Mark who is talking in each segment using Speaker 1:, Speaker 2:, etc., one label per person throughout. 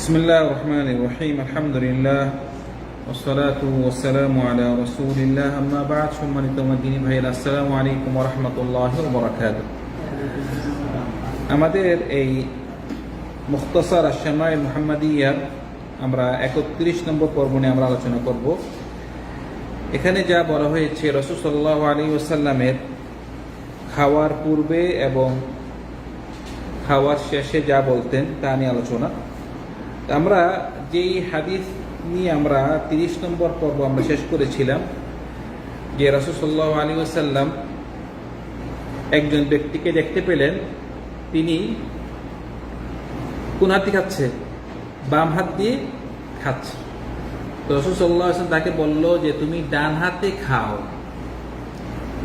Speaker 1: بسم الله الرحمن الرحيم الحمد لله والصلاة والسلام على رسول الله أما بعد সম্মানিত মদিনী ভাইয়ের আসসালামু আলাইকুম ওরহমতুল্লাহ বরকাত আমাদের এই মুখতসার আশামাই মুহাম্মাদিয়ার আমরা একত্রিশ নম্বর পর্ব নিয়ে আমরা আলোচনা করব এখানে যা বলা হয়েছে রসুল সাল্লাহ আলী ওসাল্লামের খাওয়ার পূর্বে এবং খাওয়ার শেষে যা বলতেন তা নিয়ে আলোচনা আমরা যেই হাদিস নিয়ে আমরা তিরিশ নম্বর পর্ব আমরা শেষ করেছিলাম, যে রসুল্লাহ আলী ওসাল্লাম একজন ব্যক্তিকে দেখতে পেলেন, তিনি কোন হাতি খাচ্ছে? বাম হাত দিয়ে খাচ্ছে। তো রসুল সাল্লাহ আসলাম তাকে বলল যে, তুমি ডান হাতে খাও।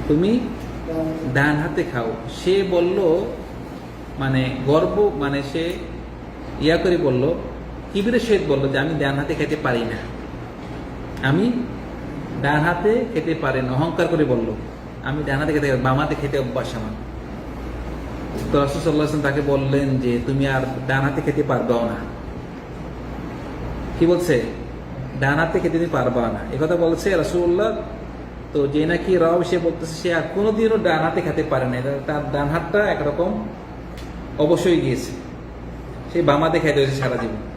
Speaker 1: তুমি ডান হাতে খাও। সে বলল মানে গর্ব মানে সে ইয়া করে বলল কিবিরের সহিত বলল যে, আমি ডান হাতে খেতে পারি না। আমি ডান হাতে খেতে পারি না। অহংকার করে বলল, আমি ডান হাতে খেতে বাম হাতে খেতে অভ্যাস আমার। তো রসুল্লাহ তাকে বললেন যে, তুমি আর ডান হাতে খেতে পারবাও না। কি বলছে? ডান হাতে খেতে তুমি পারবা না। কথা বলছে রসুল্লাহ তো যে নাকি রব সে বলতেছে, সে আর কোনোদিনও ডান হাতে খেতে পারে না। তার ডান হাতটা একরকম অবশ্যই গিয়েছে। সেই বামাতে খেতে হয়েছে সারা জীবন।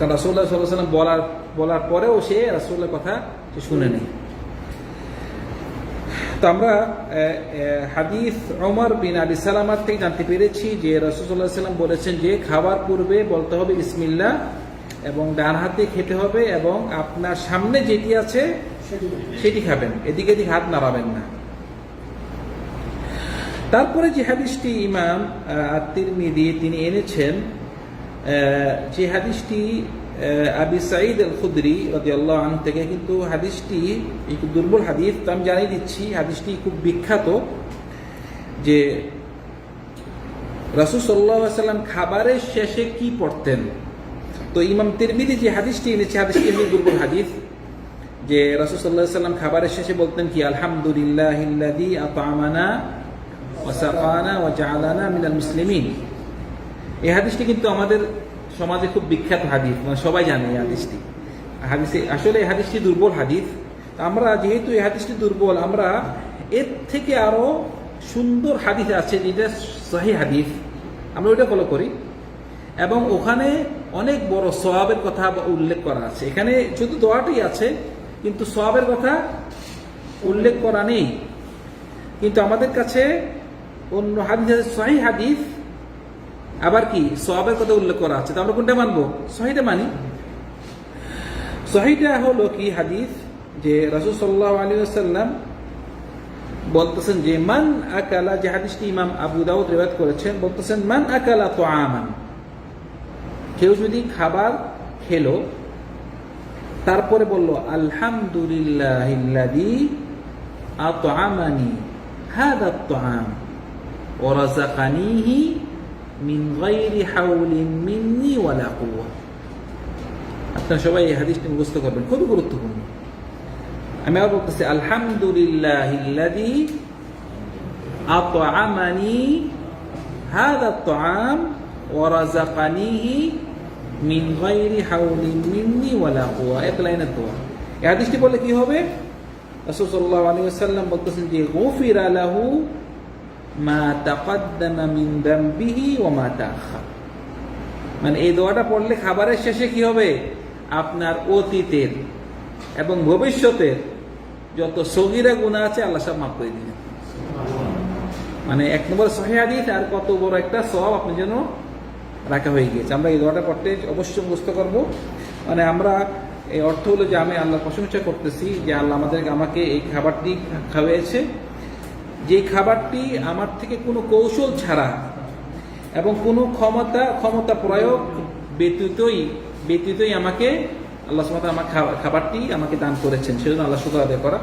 Speaker 1: কারণ রাসুল্লাহ সাল্লাম বলার বলার পরেও সে রাসুল্লাহর কথা সে শুনে নেই। তো আমরা হাদিস ওমর বিন আবি সালামার থেকে জানতে পেরেছি যে রসুল্লাহ সাল্লাম বলেছেন যে খাবার পূর্বে বলতে হবে বিসমিল্লা এবং ডান হাতে খেতে হবে এবং আপনার সামনে যেটি আছে সেটি খাবেন, এদিকে এদিকে হাত নাড়াবেন না। তারপরে যে হাদিসটি ইমাম আত্মিরমিদি তিনি এনেছেন যে হাদিসটি আবি সাঈদ আল খুদরি রাদিয়াল্লাহু আনহু থেকে কিন্তু হাদিসটি একটু দুর্বল হাদিস, তো আমি জানিয়ে দিচ্ছি, হাদিসটি খুব বিখ্যাত যে রাসূল আলাইহি সাল্লাম খাবারের শেষে কি পড়তেন? তো ইমাম তিরমিদি যে হাদিসটি এনেছে, হাদিসটি এমনি দুর্বল হাদিস যে রাসূল আলাইহি সাল্লাম খাবারের শেষে বলতেন কি, আলহামদুলিল্লাহিল্লাযী আত'আমানা ওয়া সাকানা ওয়া জাআলানা মিনাল মুসলিমিন। এই হাদিসটি কিন্তু আমাদের সমাজে খুব বিখ্যাত হাদিস মানে সবাই জানে এই হাদিসটি। হাদিসে, আসলে এই হাদিসটি দুর্বল হাদিস। আমরা যেহেতু এই হাদিসটি দুর্বল, আমরা এর থেকে আরও সুন্দর হাদিস আছে যেটা সহি হাদিস। আমরা ওইটা ফলো করি। এবং ওখানে অনেক বড় সোয়াবের কথা উল্লেখ করা আছে। এখানে শুধু দোয়াটি আছে, কিন্তু সোয়াবের কথা উল্লেখ করা নেই। কিন্তু আমাদের কাছে অন্য হাদিস আছে, সহি হাদিস। আবার কি? সবের কথা উল্লেখ করা আছে। তো আমরা কোনটা মানবো? সহিটা মানি। সহিটা হলো কি হাদিস যে রাসূল সাল্লাল্লাহু আলাইহি ওয়াসাল্লাম বলতেছেন যে, মান আকালা, যে হাদিসটি ইমাম আবু দাউদ রিওয়ায়াত করেছেন, বলতেছেন, মান আকালা তো আমান কেউ যদি খাবার খেলো, তারপরে বলল আলহামদুলিল্লাহিল্লাযী আত'আমানি হাদা আত-তুআম ওয়া রাযাকানিহি মিন গায়রি হাওলিন মিন্নি ওয়ালা কুওয়া। আপনারা সবাই এই হাদিসটি মুখস্থ করবেন, খুবই গুরুত্বপূর্ণ। আমি আবার বলতেছি আলহামদুলিল্লাহিল্লাযী আত'আমানি হাদা আত-তুআম ওয়া রাযাকানিহি মিন গায়রি হাওলিন মিন্নি ওয়ালা কুওয়া। এক লাইনের দোয়া। এই হাদিসটি বললে কি হবে? রাসূল সাল্লাল্লাহু আলাইহি ওয়াসাল্লাম বলতেছেন যে, গুফিরা লাহু মা তাকাদ্দামা মিন দামবিহি ওয়া মা তাআখার। মানে এই দোয়াটা পড়লে খাবারের শেষে কি হবে? আপনার অতীতের এবং ভবিষ্যতের যত সগিরা গুণা আছে, আল্লাহ সব মাফ করে দিবেন। মানে এক নম্বর সহি হাদিস, আর কত বড় একটা সব আপনার যেন রাখা হয়ে গিয়েছে। আমরা এই দোয়াটা পড়তে অবশ্যই মুস্ত করব। মানে আমরা এই অর্থ হলো যে আমি আল্লাহর প্রশংসা করতেছি যে আল্লাহ আমাদেরকে আমাকে এই খাবারটি খাওয়াইছে যে খাবারটি আমার থেকে কোনো কৌশল ছাড়া এবং কোনো ক্ষমতা ক্ষমতা প্রয়োগ ব্যতীতই ব্যতীতই আমাকে, আল্লাহ সুমাত আমার খাবার- খাবারটি আমাকে দান করেছেন। সেজন্য আল্লাহ শুক্র আদায় করা।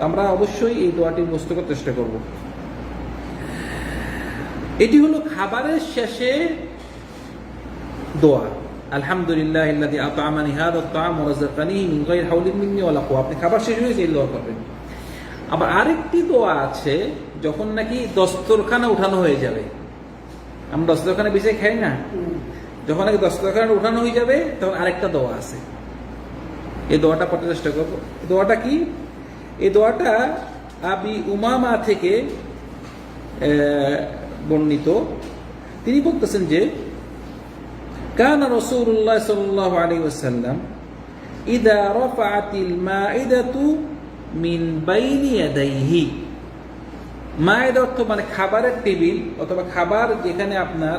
Speaker 1: আমরা অবশ্যই এই দোয়াটি মুস্ত করার চেষ্টা করব। এটি হলো খাবারের শেষে দোয়া। আলহামদুলিল্লাহ আপনি খাবার শেষ হয়েছে এই দোয়া করবেন। আবার আরেকটি দোয়া আছে, যখন নাকি দস্তরখানা উঠানো হয়ে যাবে। আমরা দস্তরখানা বিষয়ে খাই না? যখন নাকি দস্তরখানা উঠানো হয়ে যাবে, তখন আরেকটা দোয়া আছে। এই দোয়াটা পড়তে চেষ্টা করব। দোয়াটা কি? এই দোয়াটা আবি উমামা থেকে বর্ণিত। তিনি বলতেছেন যে, কান রসুল্লাহ সাল্লাহ আলী ওসাল্লাম ইদা রফাতিল মা ইদা তু মিন বাইনিয়াদাইহি মায়ের অর্থ মানে খাবারের টেবিল অথবা খাবার যেখানে আপনার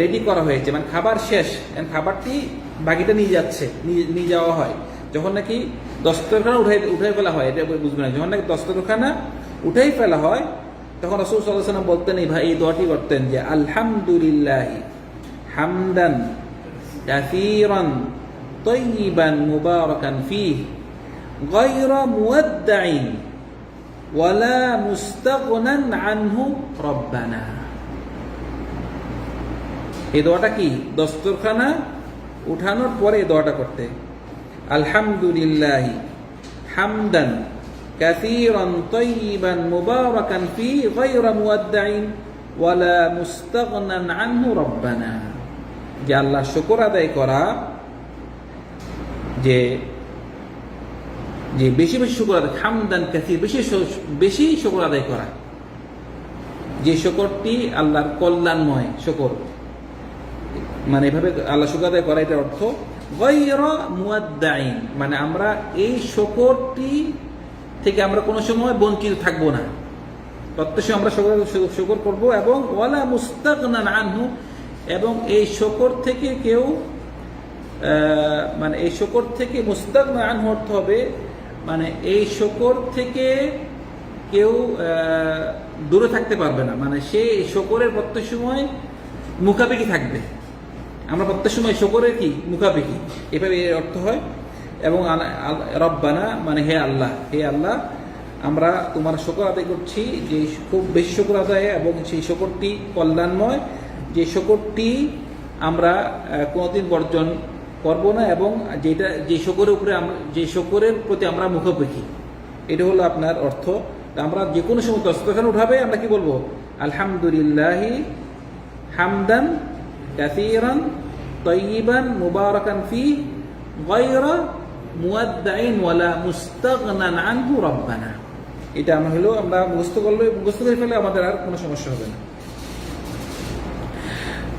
Speaker 1: রেডি করা হয়েছে মানে খাবার শেষ মানে খাবারটি বাকিটা নিয়ে যাচ্ছে, নিয়ে যাওয়া হয়। যখন নাকি দস্তরখানা উঠাই উঠাই ফেলা হয়, এটা বুঝবে না। যখন নাকি দস্তরখানা উঠাই ফেলা হয়, তখন রসুল সাল্লাম বলতেন, এই ভাই, এই দোয়াটি করতেন যে, আলহামদুলিল্লাহ হামদান কাসিরান তৈবান মুবারকান ফিহ। غير مودع ولا مستغنى عنه ربنا এই দোয়াটা কি দস্তরখানা উঠানোর পরে এই দোয়াটা করতে আলহামদুলিল্লাহ হামদান كثيرا طيبا مباركا فيه غير مودع ولا مستغنى عنه ربنا যে আল্লাহ শুকর আদায় করা যে যে বেশি বেশি শুকর আদায়, হামদান কাসির, বেশি বেশি শুকর আদায় করা। যে শকরটি আল্লাহর কল্যাণময় শকর। মানে এভাবে আল্লাহ শুকর আদায় করা, এটার অর্থ মুয়াদ্দাইন। মানে আমরা এই শকরটি থেকে আমরা কোনো সময় বঞ্চিত থাকব না। প্রত্যেক আমরা শকর শকর করব এবং ওয়ালা মুস্তাগনান আনহু, এবং এই শকর থেকে কেউ মানে এই শকর থেকে মুস্তাগনা আনহু অর্থ হবে মানে এই শকর থেকে কেউ দূরে থাকতে পারবে না। মানে সে শকরের প্রত্যেক সময় মুখাপেক্ষি থাকবে। আমরা প্রত্যেক সময় শকরের কি? মুখাপেক্ষি। এভাবে এর অর্থ হয়, এবং রব্বানা মানে হে আল্লাহ হে আল্লাহ, আমরা তোমার শকর আদায় করছি, যে খুব বেশি শকর আদায় এবং সেই শকরটি কল্যাণময়। যে শকরটি আমরা কোনোদিন বর্জন করব না এবং যেটা, যে শকরের উপরে আমরা, যে শকরের প্রতি আমরা মুখাপেক্ষি, এটা হলো আপনার অর্থ। আমরা যে কোনো সময় দস্তখান উঠাবে, আমরা কি বলব? আলহামদুলিল্লাহি হামদান কাসীরান তয়্যিবান মুবারাকান ফি গায়রা মুয়াদ্দাইন ওয়ালা মুস্তাগনান আনহু রাব্বানা। এটা আমরা হলো, আমরা মুখস্থ করলে, মুখস্থ করে ফেলে আমাদের আর কোনো সমস্যা হবে না।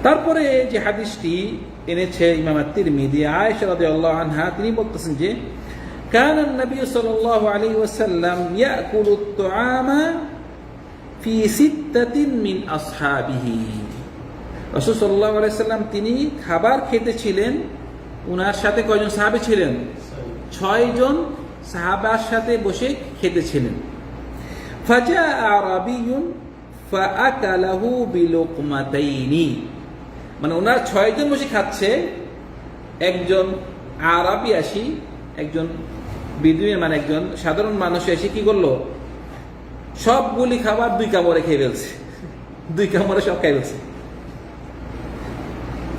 Speaker 1: তারপরে যে হাদিসটি এনেছে ইমাম তিরমিদি আয়েশা রাদিয়াল্লাহু আনহা তিনি বলতেছেন যে كان النبي صلى الله عليه وسلم يأكل الطعام في ستة من أصحابه রসুল সাল্লাহ আলাইসাল্লাম তিনি খাবার খেতেছিলেন উনার সাথে কয়জন সাহাবে ছিলেন ছয়জন সাহাবার সাথে বসে খেতেছিলেন ফাজা আরাবিয়ুন ফাআকালাহু বিলুকমাতাইনি মানে ওনার ছয়জন বসে খাচ্ছে, একজন আরবি আসি, একজন বিদুইন মানে একজন সাধারণ মানুষ এসে কি করল? সবগুলি খাবার দুই কামড়ে খেয়ে ফেলছে। দুই কামড়ে সব খাই ফেলছে।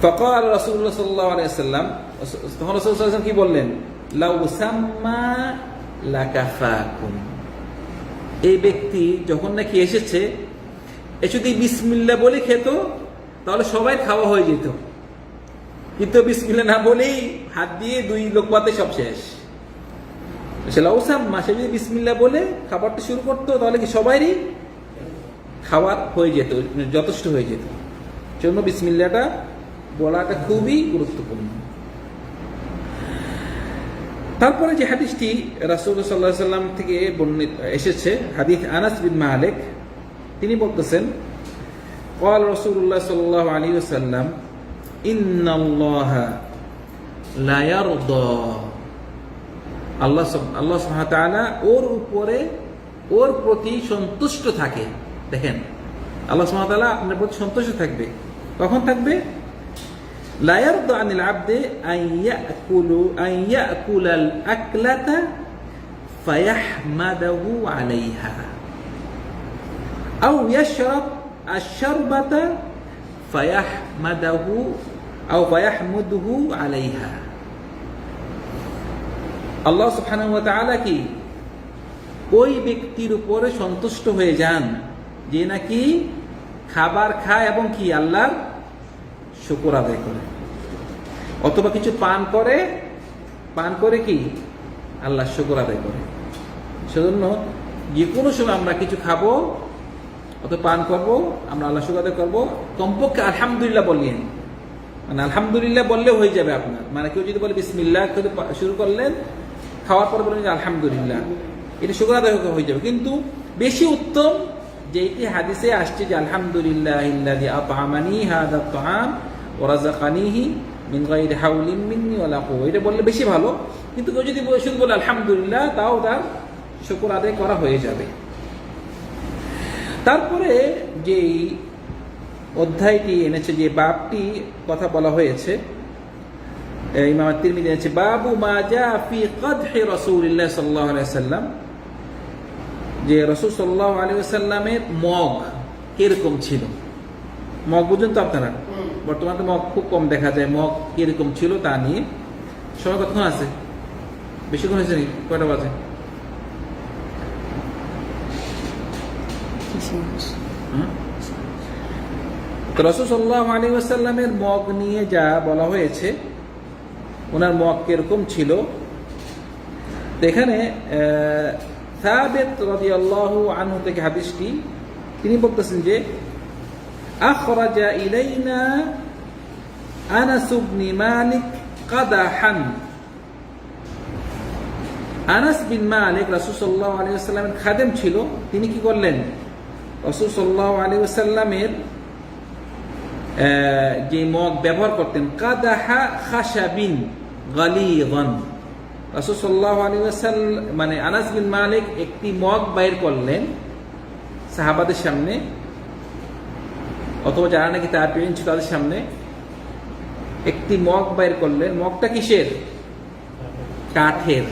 Speaker 1: ফকাল রসুল্লাহ সাল্লাহ আলাইসাল্লাম তখন রসুল সাল্লাম কি বললেন? লাকাফাকুম। এই ব্যক্তি যখন নাকি এসেছে এ যদি বিসমিল্লা বলে খেত তাহলে সবাই খাওয়া হয়ে যেত। কিন্তু বিসমিল্লা না বলেই হাত দিয়ে দুই লোকপাতে সব শেষ। সে লাউসাম্মা সে যদি বিসমিল্লা বলে খাবারটা শুরু করতো, তাহলে কি সবারই খাবার হয়ে যেত যথেষ্ট হয়ে যেত। জন্য বিসমিল্লাটা বলাটা খুবই গুরুত্বপূর্ণ। তারপরে যে হাদিসটি রাসুল সাল্লাহ সাল্লাম থেকে বর্ণিত, এসেছে, হাদিস আনাস বিন মালিক, তিনি বলতেছেন قال رسول الله صلى الله عليه وسلم إن الله لا يرضى আল্লাহ সব- আল্লাহ সুবহানাহু ওয়া তাআলা ওর উপরে ওর প্রতি সন্তুষ্ট থাকে দেখেন আল্লাহ সুবহানাহু ওয়া তাআলা আপনার প্রতি সন্তুষ্ট থাকবে কখন থাকবে لا يرضى عن العبد أن يأكل أن يأكل الأكلة فيحمده عليها أو يشرب আশারবাতা ফায়াহমাদাহু আও ফায়াহমুদহু আলাইহা। আল্লাহ সুবহানাহু ওয়া তাআলা কি? ওই ব্যক্তির উপরে সন্তুষ্ট হয়ে যান যে নাকি খাবার খায় এবং কি আল্লাহর শুকর আদায় করে। অথবা কিছু পান করে পান করে কি? আল্লাহ শুকর আদায় করে। সেজন্য যে কোনো সময় আমরা কিছু খাব অত পান করব, আমরা আল্লাহ আদায় করব। কমপক্ষে আলহামদুলিল্লাহ বললেন। মানে আলহামদুলিল্লাহ বললেও হয়ে যাবে আপনার। মানে কেউ যদি বলে বিসমিল্লাহ করে শুরু করলেন, খাওয়ার পর বলেন আলহামদুলিল্লাহ। এটা শুকুর আদায় হয়ে যাবে। কিন্তু বেশি উত্তম যেটি হাদিসে আসছে যে আলহামদুলিল্লাহ ইল্লাযী আত'আমানি হাযা আত-তাআম ওয়া রাযাকানিহি মিন গায়রি হাওলিন মিন্নি এটা বললে বেশি ভালো। কিন্তু কেউ যদি শুধু বলে আলহামদুলিল্লাহ, তাও তার শুকর আদায় করা হয়ে যাবে। তারপরে যেই অধ্যায়টি এনেছে যে বাপটি কথা বলা হয়েছে ইমাম তিরমিজি এনেছে বাবু ফি কদহি আলাইহি সাল্লাম যে রসুল আলাইহি সাল্লামের মগ কীরকম ছিল? মগ বুঝুন তো আপনারা। বর্তমানে তো মগ খুব কম দেখা যায় মগ কীরকম ছিল তা নিয়ে। সময় কতক্ষণ আছে? বেশিক্ষণ হয়েছে নাকি? কয়টা বাজে? আসাল্লামের মগ নিয়ে যা বলা হয়েছে, ওনার মগ কীরকম ছিল? এখানে সাবেত আনহু থেকে হাদিসটি, তিনি বলতেছেন যে আনাস কাদাহান। আনাস বিন মালিক, রাসূল খাদেম ছিল, তিনি কি করলেন? রাসূল সাল্লাল্লাহু আলাইহি ওয়াসাল্লামের আহ, যে মগ ব্যবহার করতেন কাদাহা খাশাবিন গালিগান। রাসূল আলাইহি ওয়াসাল্লাম মানে আনাস বিন মালিক একটি মগ বাইর করলেন সাহাবাদের সামনে অথবা যারা নাকি তার পেরেন্ট ছিল তাদের সামনে একটি মগ বাইর করলেন। মগটা কিসের? কাঠের।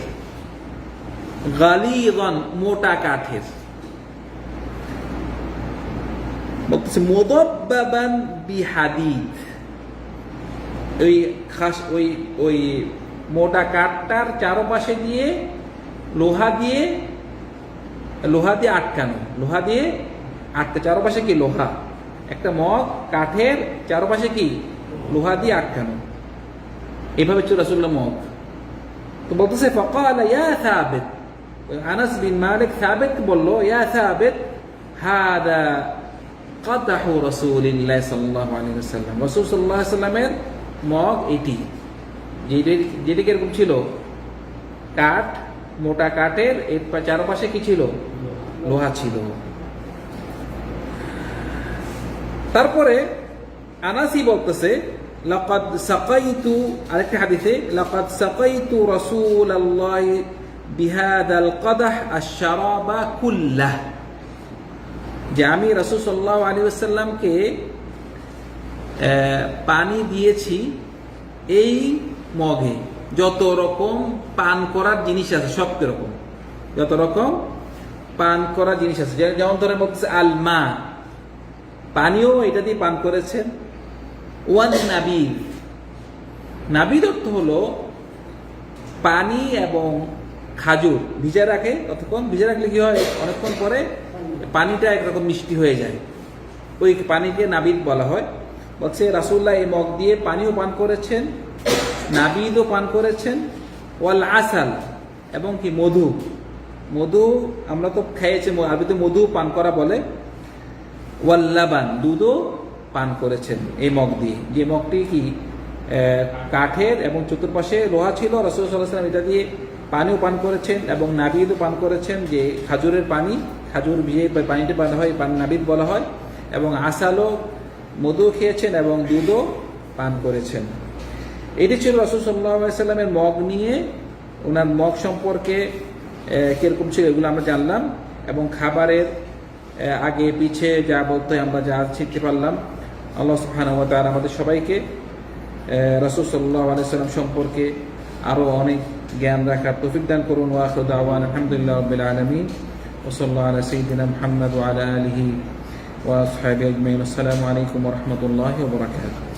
Speaker 1: গালিগন মোটা কাঠের। বলতেছে, মোদব্বাবান বিহাদিদ ওই খাস, ওই ওই মোটা কাঠটার চারপাশে দিয়ে লোহা দিয়ে লোহা দিয়ে আটকানো। লোহা দিয়ে আটকা, চারপাশে কি লোহা? একটা মগ, কাঠের চারপাশে কি? লোহা দিয়ে আটকানো। এভাবে ছিল রাসুল্লাহ মগ। তো বলতেছে, ফকাল ইয়া সাবিত। আনাস বিন মালিক সাবিত বলল, ইয়া সাবিত, হাদা কাদাহু রাসূলিল্লাহ সাল্লাল্লাহু আলাইহি ওয়াসাল্লাম। রাসূল সাল্লাল্লাহু আলাইহি ওয়াসাল্লামের মগ এটি, যেটি কীরকম ছিল? কাঠ, মোটা কাঠের, এর চারপাশে কি ছিল? লোহা ছিল। তারপরে আনাসি বলতেছে, লাকাদ সাকাইতু আরেকটি হাদিসে, লাকাদ সাকাইতু রাসূলুল্লাহ বিহাদাল কাদাহ আশ-শারাবা কুল্লাহ। যে আমি রাসূল আলাইহি ওয়াসাল্লামকে পানি দিয়েছি এই মগে। যত রকম পান করার জিনিস আছে সব রকম। যত রকম পান করার জিনিস আছে। যেমন ধরেন বলতেছে আলমা। পানিও এটা দিয়ে পান করেছেন। ওয়ান নাবিদ নাবিদ অর্থ হলো পানি এবং খাজুর। ভিজে রাখে, ততক্ষণ ভিজে রাখলে কি হয়? অনেকক্ষণ পরে পানিটা একরকম মিষ্টি হয়ে যায়। ওই পানিকে নাবিদ বলা হয়। বলছে রাসুল্লাহ এই মগ দিয়ে পানিও পান করেছেন, নাবিদও পান করেছেন। ওয়াল আসাল, এবং কি মধু। মধু আমরা তো খেয়েছি আরবিতে মধু পান করা বলে। ওয়াল্লাবান দুধও পান করেছেন এই মগ দিয়ে। যে মগটি কি কাঠের এবং চতুর্পাশে লোহা ছিল রসুল সাল্লাহাম এটা দিয়ে পানিও পান করেছেন এবং নাবিদও পান করেছেন যে খাজুরের পানি খাজুর ভিজে পানিতে পান হয়, পান নাবিদ বলা হয়, এবং আসালও মধু খেয়েছেন এবং দুধও পান করেছেন। এটি ছিল রসুল সাল্লাহ সাল্লামের মগ নিয়ে, ওনার মগ সম্পর্কে কীরকম ছিল এগুলো আমরা জানলাম, এবং খাবারের আগে পিছে যা বলতে আমরা যা শিখতে পারলাম, আল্লাহ ওয়া আমাদের সবাইকে রসুল সাল্লাহ আলাইসাল্লাম সম্পর্কে আরও অনেক জ্ঞান রাখার তৌফিক দান করুন ওয়াখরু দাওয়ান আলহামদুলিল্লাহ আলামিন। وصلى الله على سيدنا محمد وعلى آله وأصحابه أجمعين. السلام عليكم ورحمة الله وبركاته.